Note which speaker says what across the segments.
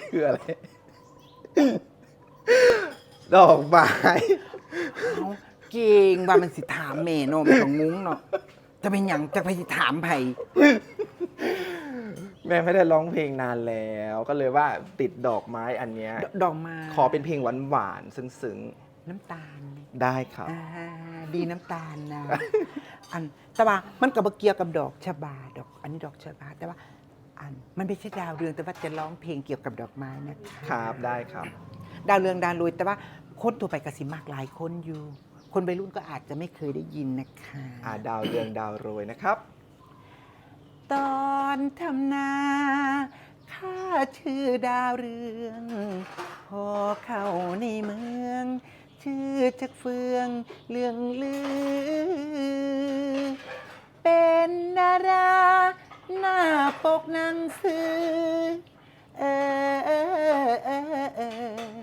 Speaker 1: คืออะไร ดอกไม้
Speaker 2: เอาเก่งว่ามันสิถามแม่เนาะมันก็งงเนาะจะเป็นหยังจะไปสิถามไผ
Speaker 1: แม่ไม่ได้ร้องเพลงนานแล้ว ก็เลยว่าติดดอกไม้อันเนี้ย
Speaker 2: ดดอกไม้
Speaker 1: ขอเป็นเพลงหวานๆซึ้ง
Speaker 2: น้ำตาล
Speaker 1: ๆได้ครับ
Speaker 2: อ่าดีน้ำตาลนะ อันแต่ว่ามันก็บ่เกี่ยวกับดอกชะบาดอก อันนี้ดอกชะบาแต่ว่า อัน มันไม่ใช่ดาวเรืองแต่ว่าจะร้องเพลงเกี่ยวกับดอกไม้นะคะ
Speaker 1: ครับได้ครับ
Speaker 2: ดาวเรืองดาวลุยแต่ว่าคนทั่วไปก็สิมากหลายคนอยู่ คนวัยรุ่นก็อาจจะไม่เคยได้ยินนะคะ
Speaker 1: อ่าดาวเรืองดาวโรยนะครับ
Speaker 2: ตอนทำนาข้าชื่อดาวเรือง พอเข้าในเมือง ชื่อจักเฟืองเรื่องลือ เป็นดาราหน้า ปกหนังสือ เออเออเออเออ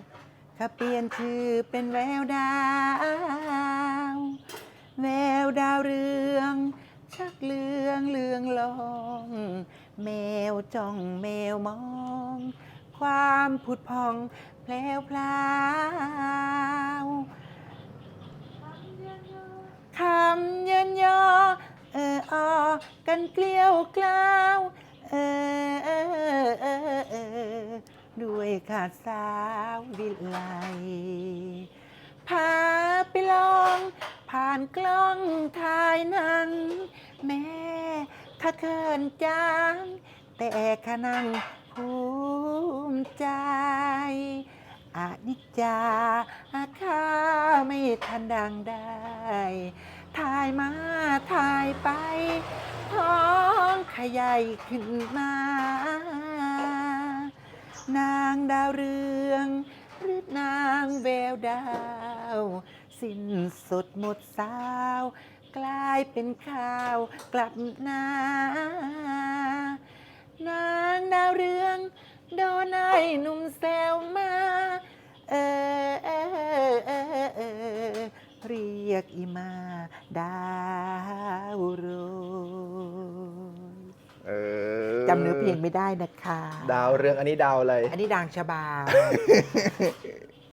Speaker 2: ข้าเปลี่ยนชื่อเป็นแววดาว แววดาวเรือง ชักเลืองเลืองลองแมวจ้องแมวมอง ความผุดพองแพลวพลาวคำเยินยอเออออกันเกลียวกล้าว เออเออเออเออด้วยขาดสาววิไลพาไปลอง ผ่านกล้องถ่ายหนัง แม่ข้าเขินจังแต่ข้านั่งภูมิใจอนิจจาอาข้าไม่ทันดังได้ ถ่ายมาถ่ายไปท้อ ขยายขึ้นมา นางดาวเรือง หรือนางแววดาว สิ้นสดหมดสาว กลายเป็นข่าวกลับนานางดาวเรือง โดนไอ้หนุ่มแซวมา เออเออเออเออเรียกอีมาดา จำเนื้อเพลงไม่ได้นะคะ
Speaker 1: ดาวเรืองอันนี้ดาวอะไร
Speaker 2: อันนี้ดังชบา